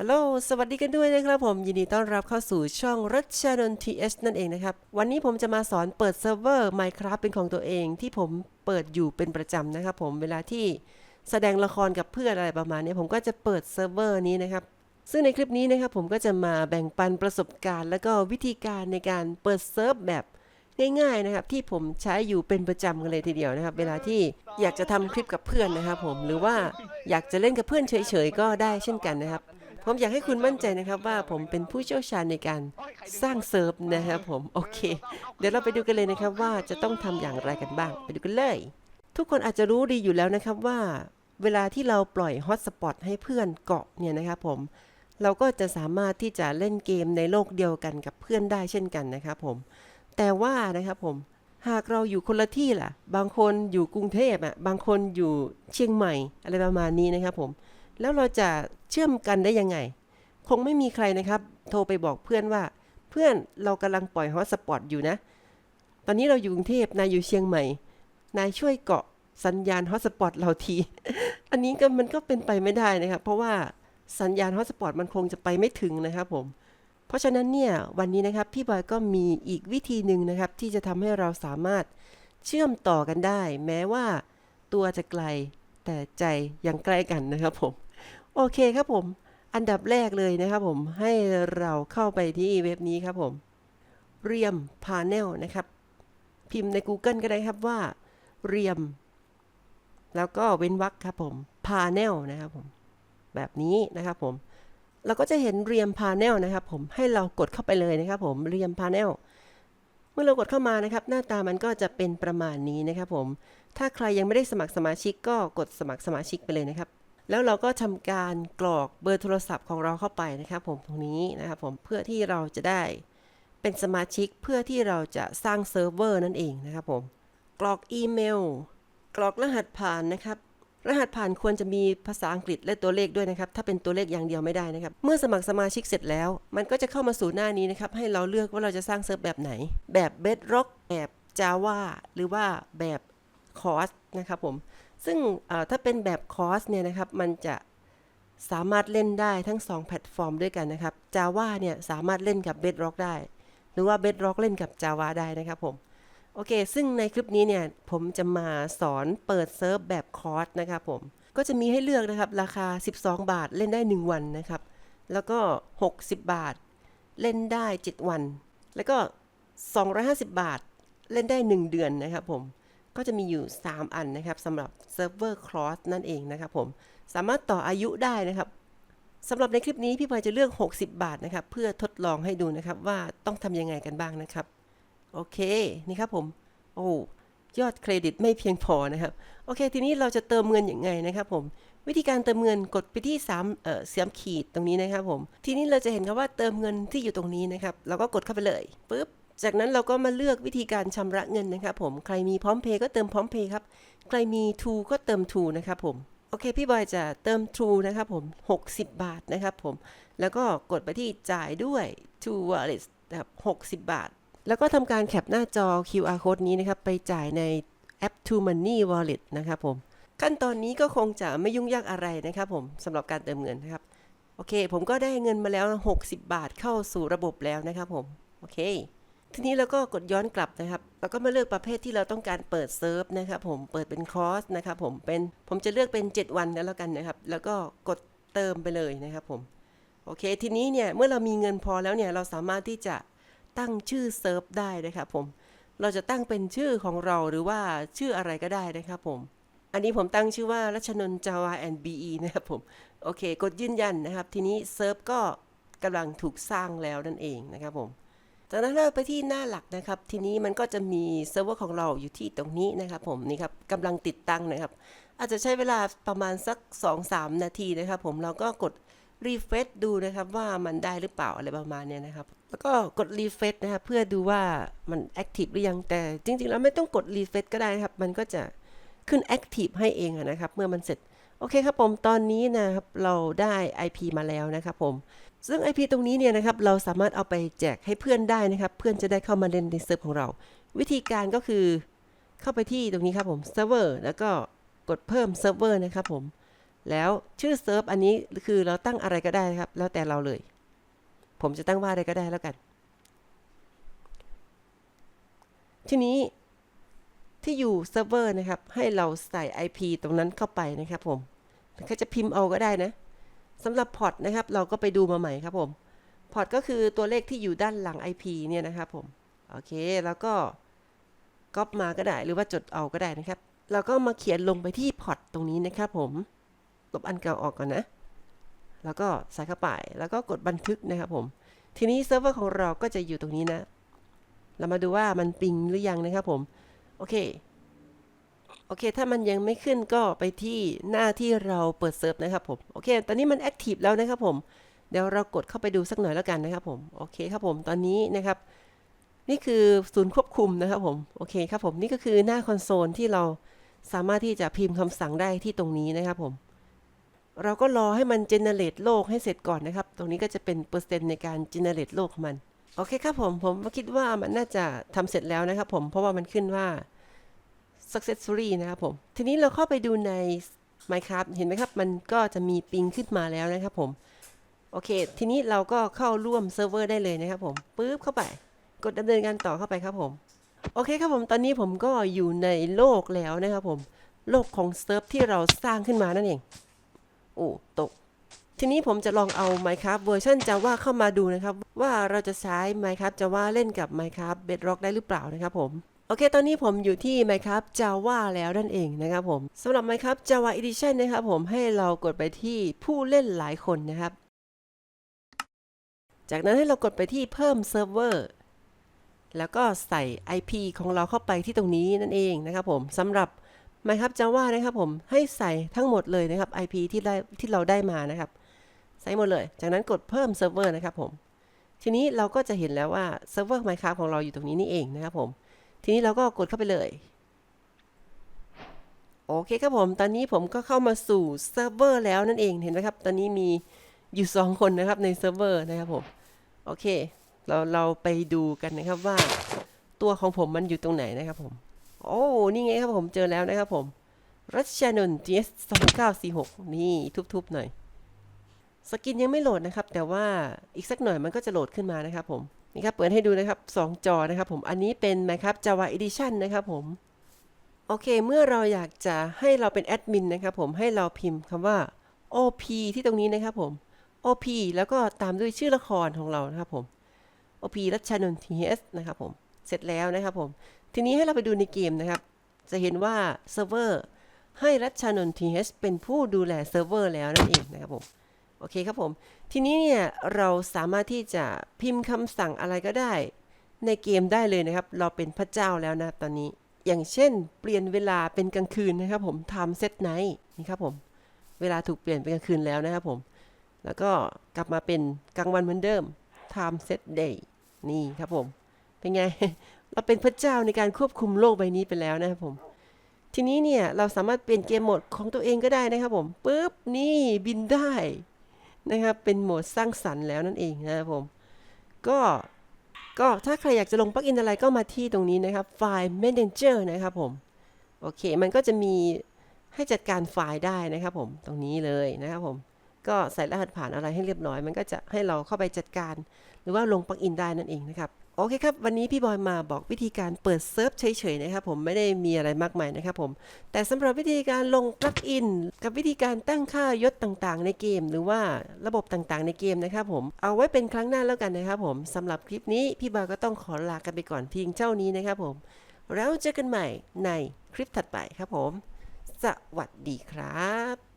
ฮัลโหล สวัสดีกันด้วยนะครับผม ยินดีต้อนรับเข้าสู่ช่องรัชนนท์ทีเอสนั่นเองนะครับ วันนี้ผมจะมาสอนเปิดเซิร์ฟเวอร์ Minecraft เป็นของตัวเองที่ผมเปิดอยู่เป็นประจำนะครับผมเวลาที่แสดงละครกับเพื่อนอะไรประมาณนี้ ผมก็จะเปิดเซิร์ฟเวอร์นี้นะครับ ซึ่งในคลิปนี้นะครับผมก็จะมาแบ่งปันประสบการณ์ แล้วก็วิธีการในการเปิดเซิร์ฟแบบง่ายๆนะครับที่ผมใช้อยู่เป็นประจำกันเลยทีเดียวนะครับ เวลาที่อยากจะทำคลิปกับเพื่อนนะครับผมหรือว่าอยากจะเล่นกับเพื่อนเฉยๆก็ได้เช่นกันนะครับ ผมอยากให้คุณมั่นใจนะครับว่าผมเป็นผู้เชี่ยวชาญในการสร้างเซิร์ฟนะครับผม โอเค เดี๋ยวเราไปดูกันเลยนะครับว่าจะต้องทำอย่างไรกันบ้าง ไปดูกันเลย ทุกคนอาจจะรู้ดีอยู่แล้วนะครับว่า เวลาที่เราปล่อยฮอตสปอตให้เพื่อนเกาะเนี่ยนะครับผม เราก็จะสามารถที่จะเล่นเกมในโลกเดียวกันกับเพื่อนได้เช่นกันนะครับผม แต่ว่านะครับผมหากเราอยู่คนละที่ล่ะ บางคนอยู่กรุงเทพอะ บางคนอยู่เชียงใหม่อะไรประมาณนี้นะครับผม แล้วเราจะเชื่อมกันได้ยังไง คงไม่มีใครนะครับ โทรไปบอกเพื่อนว่า เพื่อนเรากำลังปล่อยฮอตสปอตอยู่นะ ตอนนี้เราอยู่กรุงเทพนายอยู่เชียงใหม่ นายช่วยเกาะสัญญาณฮอตสปอตเราที อันนี้ก็มันก็เป็นไปไม่ได้นะครับ เพราะว่าสัญญาณฮอตสปอตมันคงจะไปไม่ถึงนะครับผม เพราะฉะนั้นเนี่ยวันนี้นะครับพี่บอยก็มีอีกวิธีหนึ่งนะครับ ที่จะทำให้เราสามารถเชื่อมต่อกันได้ แม้ว่าตัวจะไกลแต่ใจยังใกล้กันนะครับผม โอเคครับผม อันดับแรกเลยนะครับผม ให้เราเข้าไปที่เว็บนี้ครับผมเรียมพาเนลนะครับ พิมพ์ใน Google ก็ได้ครับว่าเรียม แล้วก็เว้นวรรคครับผมพาเนลนะครับผม แบบนี้นะครับผมเราก็จะเห็นเรียมพาเนลนะครับผมให้เรากดเข้าไปเลยนะครับผมเรียมพาเนลเมื่อเรากดเข้ามานะครับ หน้าตามันก็จะเป็นประมาณนี้นะครับผม ถ้าใครยังไม่ได้สมัครสมาชิกก็กดสมัครสมาชิกไปเลยนะครับ แล้วเราก็ทำการกรอกเบอร์โทรศัพท์ของเราเข้าไปนะครับผมตรงนี้นะครับผมเพื่อที่เราจะได้เป็นสมาชิกเพื่อที่เราจะสร้างเซิร์ฟเวอร์นั่นเองนะครับผมกรอกอีเมล กรอกรหัสผ่านนะครับรหัสผ่านควรจะมีภาษาอังกฤษและตัวเลขด้วยนะครับ ถ้าเป็นตัวเลขอย่างเดียวไม่ได้นะครับ เมื่อสมัครสมาชิกเสร็จแล้ว มันก็จะเข้ามาสู่หน้านี้นะครับ ให้เราเลือกว่าเราจะสร้างเซิร์ฟแบบไหน แบบ Bedrock แบบ Java หรือว่าแบบคอร์สนะครับผมซึ่งถ้าเป็นแบบคอร์สเนี่ยนะครับ มันจะสามารถเล่นได้ทั้ง 2 แพลตฟอร์มด้วยกันนะครับ Java เนี่ยสามารถเล่นกับ Bedrock ได้ หรือว่า Bedrock เล่นกับ Java ได้นะครับผม โอเค ซึ่งในคลิปนี้เนี่ย ผมจะมาสอนเปิดเซิร์ฟแบบคอร์สนะครับผม ก็จะมีให้เลือกนะครับ ราคา 12 บาทเล่นได้ 1 วันนะครับ แล้วก็ 60 บาท เล่นได้ 7 วัน แล้วก็ 250 บาทเล่นได้ 1 เดือนนะครับผม ก็จะมีอยู่ 3 อันนะครับสำหรับเซิร์ฟเวอร์คลอสนั่นเองนะครับผม สามารถต่ออายุได้นะครับสำหรับในคลิปนี้พี่พลอยจะเลือก 60 บาทนะครับ เพื่อทดลองให้ดูนะครับว่าต้องทำยังไงกันบ้างนะครับ โอเค นี่ครับผม โอ้ยอดเครดิตไม่เพียงพอนะครับ โอเค ทีนี้เราจะเติมเงินอย่างไงนะครับผม วิธีการเติมเงินกดไปที่3เอ่อเสียมขีดตรงนี้นะครับผม ทีนี้เราจะเห็นครับว่าเติมเงินที่อยู่ตรงนี้นะครับ เราก็กดเข้าไปเลยปุ๊บ จากนั้นเราก็มาเลือกวิธีการชำระเงินนะครับผม ใครมีพร้อมเพย์ก็เติมพร้อมเพย์ครับ ใครมี True ก็เติม True นะครับผม โอเค พี่บอยจะเติม True นะครับผม 60 บาทนะครับผม แล้วก็กดไปที่จ่ายด้วย True Wallet นะครับ60 บาท แล้วก็ทำการแคปหน้าจอ QR code นี้นะครับ ไปจ่ายในแอป True Money Wallet นะครับผม ขั้นตอนนี้ก็คงจะไม่ยุ่งยากอะไรนะครับผมสำหรับการเติมเงินนะครับ โอเค ผมก็ได้เงินมาแล้ว 60 บาทเข้าสู่ระบบแล้วนะครับผม โอเค ทีนี้เราก็กดย้อนกลับนะครับแล้วก็มาเลือกประเภทที่เราต้องการเปิดเซิร์ฟนะครับผมเปิดเป็นคอร์สนะครับผมเป็นผมจะเลือกเป็น 7 วันแล้วกันนะครับ แล้วก็กดเติมไปเลยนะครับผมโอเค ทีนี้เนี่ยเมื่อเรามีเงินพอแล้วเนี่ยเราสามารถที่จะตั้งชื่อเซิร์ฟได้นะครับผมเราจะตั้งเป็นชื่อของเราหรือว่าชื่ออะไรก็ได้นะครับผม อันนี้ผมตั้งชื่อว่ารัชนนท์ Java and BE นะครับผม โอเค กดยืนยันนะครับ ทีนี้เซิร์ฟก็กำลังถูกสร้างแล้วนั่นเองนะครับผม จากนั้นเราไปที่หน้าหลักนะครับ ทีนี้มันก็จะมีเซิร์ฟเวอร์ของเราอยู่ที่ตรงนี้นะครับ ผมนี่ครับกำลังติดตั้งนะครับ อาจจะใช้เวลาประมาณสัก 2-3 นาทีนะครับ ผมเราก็กดรีเฟซดูนะครับว่ามันได้หรือเปล่าอะไรประมาณเนี้ยนะครับ แล้วก็กดรีเฟซนะครับเพื่อดูว่ามันแอคทีฟหรือยังแต่จริง ๆ แล้วไม่ต้องกดรีเฟซก็ได้นะครับ มันก็จะขึ้นแอคทีฟให้เองนะครับ เมื่อมันเสร็จโอเคครับผมตอนนี้นะครับเราได้ IP มาแล้วนะครับผม ซึ่ง IP ตรงนี้เนี่ยนะครับเราสามารถเอาไปแจกให้เพื่อนได้นะครับ เพื่อนจะได้เข้ามาเล่นในเซิร์ฟของเรา วิธีการก็คือเข้าไปที่ตรงนี้ครับผมเซิร์ฟเวอร์แล้วก็กดเพิ่มเซิร์ฟเวอร์นะครับผมแล้วชื่อเซิร์ฟอันนี้คือเราตั้งอะไรก็ได้นะครับ แล้วแต่เราเลย ผมจะตั้งว่าอะไรก็ได้แล้วกัน ทีนี้ที่อยู่เซิร์ฟเวอร์นะครับ ให้เราใส่ IP ตรงนั้นเข้าไปนะครับผมก็จะพิมพ์เอาก็ได้นะ สำหรับพอร์ตนะครับเราก็ไปดูมาใหม่ครับผมพอร์ตก็คือตัวเลขที่อยู่ด้านหลัง IP เนี่ยนะครับผม โอเค แล้วก็ก๊อปมาก็ได้หรือว่าจดเอาก็ได้นะครับ เราก็มาเขียนลงไปที่พอร์ตตรงนี้นะครับผมลบอันเก่าออกก่อนนะ แล้วก็ใส่เข้าไปแล้วก็กดบันทึกนะครับผม ทีนี้เซิร์ฟเวอร์ของเราก็จะอยู่ตรงนี้นะ เรามาดูว่ามันปิงหรือยังนะครับผม โอเค โอเค ถ้ามันยังไม่ขึ้นก็ไปที่หน้าที่เราเปิดเซิร์ฟนะครับผม โอเค ตอนนี้มันแอคทีฟแล้วนะครับผม เดี๋ยวเรากดเข้าไปดูสักหน่อยแล้วกันนะครับผม โอเคครับผม ตอนนี้นะครับ นี่คือศูนย์ควบคุมนะครับผม โอเคครับผม นี่ก็คือหน้าคอนโซลที่เราสามารถที่จะพิมพ์คำสั่งได้ที่ตรงนี้นะครับผม เราก็รอให้มันเจเนเรตโลกให้เสร็จก่อนนะครับ ตรงนี้ก็จะเป็นเปอร์เซ็นต์ในการเจเนเรตโลกของมัน โอเคครับผม ผมคิดว่ามันน่าจะทำเสร็จแล้วนะครับผม เพราะว่ามันขึ้นว่า successfully นะครับผม ทีนี้เราเข้าไปดูใน Minecraft เห็นไหมครับ มันก็จะมีปิงขึ้นมาแล้วนะครับผม โอเค ทีนี้เราก็เข้าร่วมเซิร์ฟเวอร์ได้เลยนะครับผมปึ๊บเข้าไป กดดำเนินการต่อเข้าไปครับผม โอเคครับผม ตอนนี้ผมก็อยู่ในโลกแล้วนะครับผม โลกของเซิร์ฟที่เราสร้างขึ้นมานั่นเอง โอ้ตก ทีนี้ผมจะลองเอา Minecraft เวอร์ชัน Java เข้ามาดูนะครับ ว่าเราจะใช้ Minecraft Java เล่นกับ Minecraft Bedrock ได้หรือเปล่านะครับผม โอเค ตอนนี้ผมอยู่ที่ Minecraft Java แล้วนั่นเองนะครับผมสำหรับ Minecraft Java Edition นะครับผมให้เรากดไปที่ผู้เล่นหลายคนนะครับ จากนั้นให้เรากดไปที่เพิ่มเซิร์ฟเวอร์แล้วก็ใส่ IP ของเราเข้าไปที่ตรงนี้นั่นเองนะครับผมสำหรับ Minecraft Java นะครับผมให้ใส่ทั้งหมดเลยนะครับ IP ที่ได้ที่เราได้มานะครับ ใส่หมดเลย จากนั้นกดเพิ่มเซิร์ฟเวอร์นะครับผมทีนี้เราก็จะเห็นแล้วว่าเซิร์ฟเวอร์ Minecraft ของเราอยู่ตรงนี้นี่เองนะครับผม ทีนี้เราก็กดเข้าไปเลย โอเคครับผม ตอนนี้ผมก็เข้ามาสู่เซิร์ฟเวอร์แล้วนั่นเอง เห็นไหมครับ ตอนนี้มีอยู่ 2 คนนะครับในเซิร์ฟเวอร์นะครับผม โอเค เราเราไปดูกันนะครับว่าตัวของผมมันอยู่ตรงไหนนะครับผม โอ้ นี่ไงครับผม เจอแล้วนะครับผม รัชานนท์ GS 2946 นี่ทุบๆหน่อย สกินยังไม่โหลดนะครับ แต่ว่าอีกสักหน่อยมันก็จะโหลดขึ้นมานะครับผม นี่ครับเปิดให้ดูนะครับ 2 จอนะครับผมอันนี้เป็น Minecraft Java Edition นะครับผมโอเค เมื่อเราอยากจะให้เราเป็นแอดมินนะครับผมให้เราพิมพ์คำว่า OP ที่ตรงนี้นะครับผม OP แล้วก็ตามด้วยชื่อละครของเรานะครับผม OP รัชนนท์ TS นะครับผมเสร็จแล้วนะครับผม ทีนี้ให้เราไปดูในเกมนะครับ จะเห็นว่าเซิร์ฟเวอร์ให้รัชนนท์ TH เป็นผู้ดูแลเซิร์ฟเวอร์แล้วนั่นเองนะครับผม อเคครับผม ทีนี้เนี่ยเราสามารถที่จะพิมพ์คำสั่งอะไรก็ได้ ในเกมได้เลยนะครับ เราเป็นพระเจ้าแล้วนะตอนนี้ อย่างเช่น เปลี่ยนเวลาเป็นกลางคืนนะครับผม time set night นี่ครับผม เวลาถูกเปลี่ยนเป็นกลางคืนแล้วนะครับผม แล้วก็กลับมาเป็นกลางวันเหมือนเดิม time set day นี่ครับผม เป็นไง เราเป็นพระเจ้าในการควบคุมโลกใบนี้ไปแล้วนะครับผมทีนี้เนี่ยเราสามารถเปลี่ยนเกมโหมดของตัวเองก็ได้นะครับผมปุ๊บนี่บินได้ นะครับ เป็นโหมดสร้างสรรค์แล้วนั่นเองนะครับผม ก็ก็ถ้าใครอยากจะลงปลั๊กอินอะไรก็มาที่ตรงนี้นะครับ ไฟล์ Manager นะครับผม โอเค มันก็จะมีให้จัดการไฟล์ได้นะครับผม ตรงนี้เลยนะครับผม ก็ใส่รหัสผ่านอะไรให้เรียบร้อย มันก็จะให้เราเข้าไปจัดการ หรือว่าลงปลั๊กอินได้นั่นเองนะครับ โอเคครับ วันนี้พี่บอยมาบอกวิธีการเปิดเซิร์ฟเฉยๆนะครับผมไม่ได้มีอะไรมากมายนะครับผมแต่สำหรับวิธีการลงปลั๊กอินกับวิธีการตั้งค่ายศต่างๆ ในเกม หรือว่าระบบต่างๆ ในเกมนะครับผมเอาไว้เป็นครั้งหน้าแล้วกันนะครับผมสำหรับคลิปนี้พี่บอยก็ต้องขอลากันไปก่อนเพียงเท่านี้นะครับผมแล้วเจอกันใหม่ในคลิปถัดไปครับผม สวัสดีครับ